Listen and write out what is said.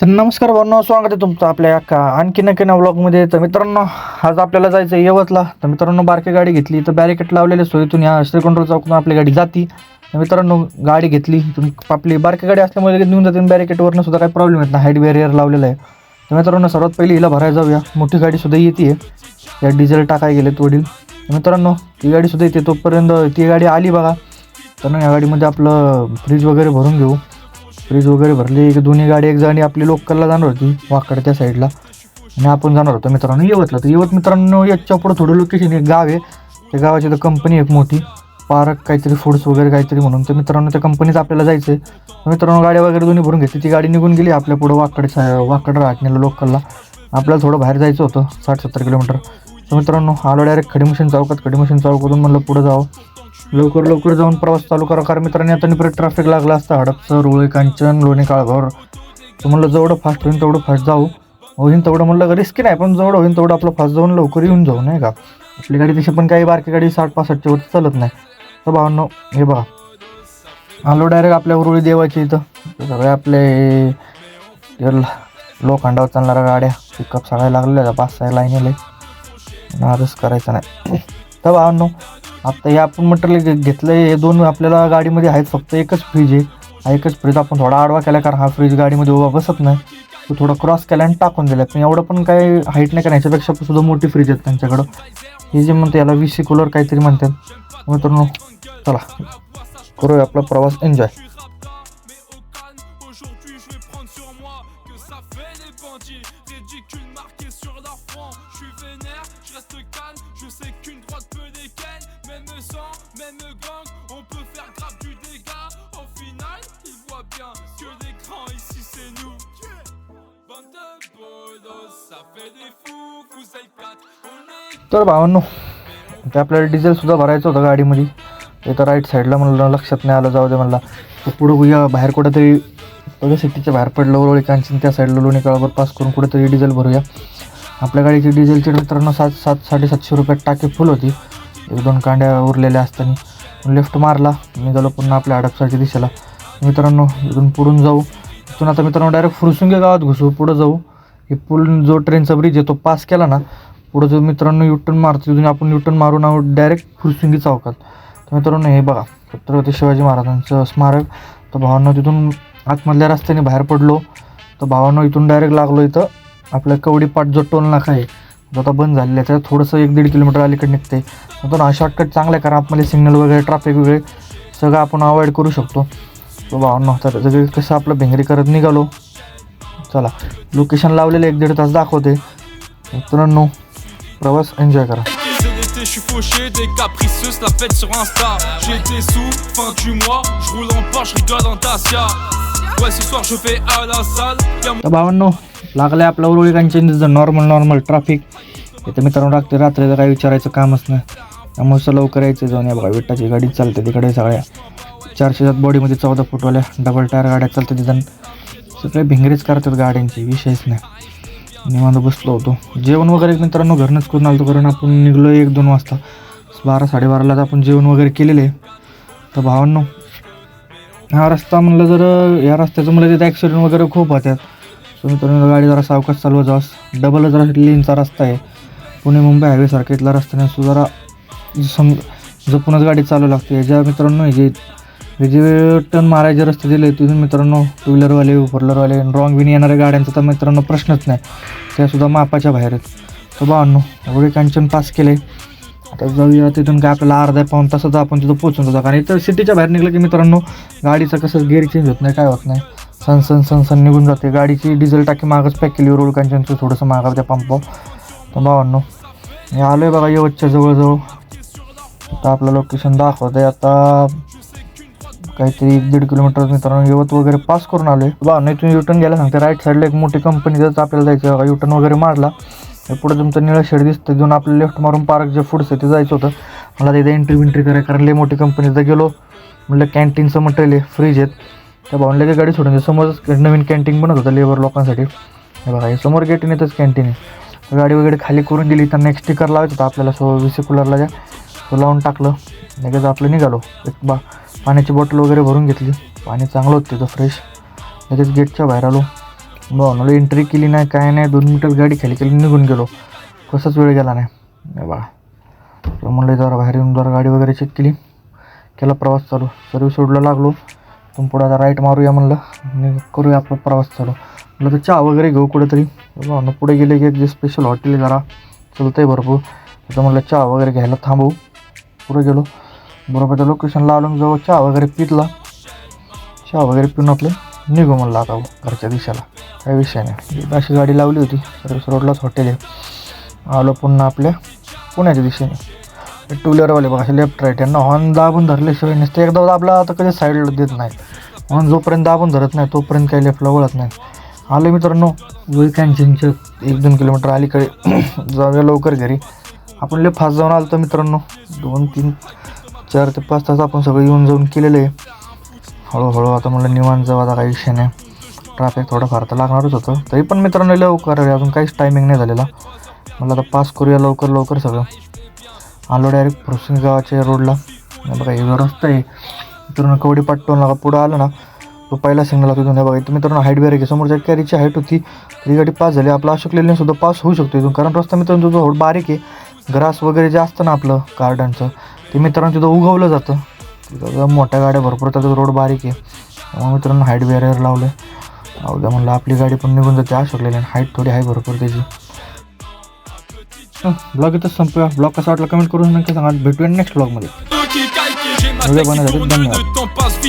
तर नमस्कार भावना स्वागत आहे तुमचं आपल्या का आणखी नक्की ना व्लॉगमध्ये तर मित्रांनो आज आपल्याला जायचं आहे यवतला. तर मित्रांनो बारकी गाडी घेतली. तर बॅरिकेट लावलेले सोयीतून या श्रीकोंडर चौकून आपली गाडी जाती. तर मित्रांनो गाडी घेतली. इथून आपली बारकी गाडी असल्यामुळे लगेच निघून जाते बॅरिकेटवरनं सुद्धा काही प्रॉब्लेम येत नाही. हाईट बॅरियर लावलेलं आहे. तर मित्रांनो सर्वात पहिली हिला भरायला जाऊया. मोठी गाडीसुद्धा येते येते या डिझेल टाकाय गेलेत वडील. तर मित्रांनो ती गाडीसुद्धा येते. तोपर्यंत ती गाडी आली बघा. तर या गाडीमध्ये आपलं फ्रीज वगैरे भरून घेऊ. फ्रीज वगैरे भरली की दोन्ही गाडी एक जाणी आपली लोकलला जाणार होती वाकड त्या साईडला आणि आपण जाणार होतो मित्रांनो यवतला. तर यवत मित्रांनो याच्या पुढं थोडं लोकेशन एक गाव आहे. त्या गावाची तर कंपनी एक मोठी. पार्क काहीतरी फूड्स वगैरे काहीतरी म्हणून. तर मित्रांनो त्या कंपनीत आपल्याला जायचं आहे मित्रांनो गाड्या वगैरे दोन्ही भरून घेतली. ती गाडी निघून गेली आपल्या पुढं वाकड वाकड राहण्याला लोकलला आपल्याला थोडं बाहेर जायचं होतं साठ सत्तर किलोमीटर. तर मित्रांनो आलो डायरेक्ट खडीमशीन चौकात. खडीमशीन चौकातून म्हणलं पुढं जावं. लवकर लवकर जाऊन प्रवास चालू करा. कारण मित्रांनी आता परत ट्रॅफिक लागला असता हडपसर रुळे कांचन लोणी काळभर. तर म्हणलं जेवढं फास्ट होईल तेवढं फास्ट जाऊ. होईन तेवढं म्हणलं रिस्की नाही पण जेवढं होईल तेवढं आपलं फास्ट जाऊन लवकर येऊन जाऊ नाही का? आपली गाडी तशी पण काही बारकी गाडी साठ पासष्टच्या वरती चालत नाही. तर भावनो हे बघा. आलो डायरेक्ट आपल्या उरुळी देवाची इथं. सगळे आपले लोखंडावर चालणाऱ्या गाड्या पिकअप सगळ्या लागलेल्या पाच सहा लाईनीला आजच करायचं नाही. तर भावनो आता हे आपण मटेरियल घेतलं हे दोन आपल्याला गाडीमध्ये आहेत फक्त एकच फ्रीज आहे. हा एकच फ्रीज आपण थोडा आडवा केला कारण हा फ्रीज गाडीमध्ये उभा बसत नाही. तो थोडा क्रॉस केला आणि टाकून दिला. पण एवढं पण काही हाईट नाही कारण ह्याच्यापेक्षा पण सुद्धा मोठी फ्रीज आहेत त्यांच्याकडं. हे जे म्हणते याला वी कूलर काहीतरी म्हणतात. मित्रांनो चला. करूया आपला प्रवास. Enjoy sang, même gang, on peut faire grave du dégât. Au final, ils voient bien que l'écran ici c'est nous. Bande de bolos, ça fait des fous, vous êtes quatre, on est तर भावांनो ते आपल्याला diesel सुद्धा भरायचं होतं गाडीमध्ये ते तर राईट साईडला म्हणलं लक्षात नाही आलं जाऊ दे म्हणला तर पुढं या बाहेर कुठंतरी बघा सिटीच्या बाहेर पडलं उरळी कांचन त्या साईडला लोणी काळावर पास करून कुठेतरी डिझेल भरूया आपल्या गाडीची डिझेलची मित्रांनो सात सात साडेसातशे रुपयात टाकी फुल होती एक दोन कांड्या उरलेल्या असताना लेफ्ट मारला. निघालो पुन्हा आपल्या हडपसाच्या दिशेला. मित्रांनो इथून पुढून जाऊ. इथून आता मित्रांनो डायरेक्ट फुरसुंगे गावात घुसू. पुढं जाऊ. हे पूल जो ट्रेनचा ब्रिज आहे तो पास केला ना पुढं जो मित्रांनो युटर्न मारतो तिथून आपण युटर्न मारून आहोत डायरेक्ट फुरसुंगी चौकात. तर मित्रांनो हे बघा. छत्रपती शिवाजी महाराजांचं स्मारक. तर भावांना तिथून आतमधल्या रस्त्याने बाहेर पडलो. तर भावांना इथून डायरेक्ट लागलो इथं. आपल्या कवडी पाट जो टोल नाका आहे जो आता बंद झालेला आहे त्याचं थोडंसं एक दीड किलोमीटर अलीकडे निघते तर हा शॉर्टकट चांगला आहे कारण आपल्याला सिग्नल वगैरे ट्रॅफिक वगैरे सगळं आपण अवॉइड करू शकतो. तो भावना तर सगळे कसं आपलं भेंगरी करत निघालो. चला लोकेशन लावलेलं एक दीड तास दाखवते. मित्रांनो प्रवास एन्जॉय करा. Je suis fauché, des capricieuses, la fête sur Insta. J'étais sous, fin du mois, je roule en Porsche, je rigole en Dacia. Ouais, ce soir je vais à la salle, तर भावांनो लागलं आपलं Uruli Kanchan normal normal traffic इथे मित्रांनो रात्री रात्रीचं काही विचारायचं कामच नाही. त्यामुळे सर लवकर यायचं जाऊन या बघा विट्टाची गाडी चालते तिकडे सगळ्या. चारशे सात बॉडीमध्ये चौदा फुटवाल्या डबल टायर गाड्या चालतात तिथं. सगळे भिंगरीच करतात गाड्यांची विषयच नाही. निवांत बसलो होतो. जेवण वगैरे मित्रांनो घरनंच करून आलो कारण आपण निघलो एक दोन वाजता. बारा साडेबाराला आपण जेवण वगैरे केलेले. आहे तर भावांनो हा रस्ता म्हणलं जर या रस्त्याचं म्हणलं तिथे ॲक्सिडेंट वगैरे खूप होतात सो मित्रांनो गाडी जरा सावकाश चालू जास डबल जरा लेनचा रस्ता आहे. पुणे मुंबई हायवेसारखा इथला रस्त्याने सो जरा सम जपूनच गाडी चालू लागते. ज्या मित्रांनो हे जे जे टर्न मारायचे रस्ते दिले तिथून मित्रांनो टू व्हीलरवाले फोर व्हीलरवाले रॉंग विन येणाऱ्या गाड्यांचा तर मित्रांनो प्रश्नच नाही. त्यासुद्धा मापाच्या बाहेर आहेत. तर भावांनो एवढे कांचन पास केले. आता जाऊया तिथून काय आपल्याला अर्धा पाऊन तासाचा आपण तिथं पोहोचून जातो कारण इथं सिटीच्या बाहेर निघलं की मित्रांनो गाडीचं कसं गेअर चेंज होत नाही काय होत नाही. सन सन सन सन निघून जाते. गाडीची डिझेल टाकी मागच पॅक केली रोड कांचनचं थोडंसं मागावं त्या पंप तर भावांनो मी आलो आहे बघा यवतच्या जवळजवळ. आता आपलं लोकेशन दाखवत आहे आता काहीतरी एक दीड किलोमीटर मित्रांनो यवत वगैरे पास करून आलो आहे बा नाही तुम्ही युटर्न घ्यायला सांगते राईट साईडला एक मोठी कंपनी जर आपल्याला जायचं बघा. युटर्न वगैरे मारला. पुढे तुमचं निळं शेड दिसतं घेऊन आपलं लेफ्ट मारून पार्क जे फूड्स ते जायचं होतं मला तिथे एंट्री विंट्री करायला कारण लई मोठी कंपनीचं गेलो. म्हटलं कॅन्टीनचं मटेरियल आहे फ्रीज आहेत. त्या भाऊन लगेच गाडी सोडून दिली. समोरच नवीन कॅन्टीन बनत होतं लेबर लोकांसाठी. हे बघा हे समोर गेट येतच कॅन्टीन आहे. गाडी वगैरे खाली करून दिली. त्यांना एक स्टिकर लावायचं होतं आपल्याला सो विसी कूलरला ज्या तो लावून टाकलं. लगेच आपलं निघालो. एक बा पाण्याची बॉटल वगैरे भरून घेतली. पाणी चांगलं होतं तिथं फ्रेश लगेच गेटच्या बाहेर आलो. भावनाला एंट्री केली नाही काय नाही दोन मिनटात गाडी खाली केली निघून गेलो. कसाच वेळ गेला नाही. हे बघा म्हणलं जरा बाहेर येऊन जरा गाडी वगैरे चेक केली. केला प्रवास चालू. सर्विस सोडला लागलो. तुम पुढे आता राईट मारूया म्हणलं. करूया आपला प्रवास चालू. म्हणलं तर चहा वगैरे घेऊ कुठेतरी. भावना पुढे गेले की एक जे स्पेशल हॉटेल आहे जरा. चलतं आहे भरपूर. तिथं म्हणलं चहा वगैरे घ्यायला थांबवू पुढे गेलो. बरोबर त्या लोकेशनला आलो जवळ चहा वगैरे पितला. चहा वगैरे पिऊन आपलं निघू म्हणलं आता घरच्या दिशेला. काही विषय नाही. अशी गाडी लावली होती सर्विस रोडलाच हॉटेल आहे. आलो पुन्हा आपल्या पुण्याच्या दिशेने. टू व्हीलरवाले बघा असे लेफ्ट राईट यांना हॉर्न दाबून धरल्याशिवाय नसते. एकदा दाबला आता कधी साईडला देत नाही. हॉर्न जोपर्यंत दाबून धरत नाही तोपर्यंत काही लेफ्टला वळत नाही. आलो मित्रांनो वी एक दोन किलोमीटर अलीकडे. जाऊया लवकर घरी. आपण लेफ्ट फास्ट जाऊन आलो तर मित्रांनो. दोन तीन चार ते पाच तास आपण सगळं येऊन जाऊन केलेलं आहे. हळूहळू आता म्हणलं निवांत जाऊ आता काही विषय नाही. ट्रॅफिक थोडंफार तर लागणारच होतं. तरी पण मित्रांनो लवकर अजून काहीच टायमिंग नाही झालेला. मला आता पास करूया लवकर लवकर सगळं. आलो डायरेक्ट प्रोसिंग गावाच्या रोडला बघा हे जो रस्ता आहे मित्रांनो कवडी पाटून लागा पुढं आलं ना तो पहिला सिग्नल होतो इथून बघा इथं मित्रांनो हाईट बेरे आहे. समोरच्या कॅरीची हाईट होती ती गाडी पास झाली. आपला अशोक लेन सुद्धा पास होऊ शकतो इथून. कारण रस्ता मित्रांनो जो बारीक आहे ग्रास वगैरे जे असतं ना आपलं गार्डनचं ते मित्रांनो तिथं उगवलं जातं. जरा मोठ्या गाड्या भरपूर त्याचं रोड बारीक आहे. त्यामुळे मित्रांनो हाईट बॅरियर लावलं उद्या म्हणलं आपली गाडी पण निघून जाते अशोक लेन हाईट थोडी आहे भरपूर त्याची. ब्लॉग इथं संपूया. ब्लॉग कसा वाटला कमेंट करून नक्की सांगा. भेटूया नेक्स्ट ब्लॉगमध्ये Eux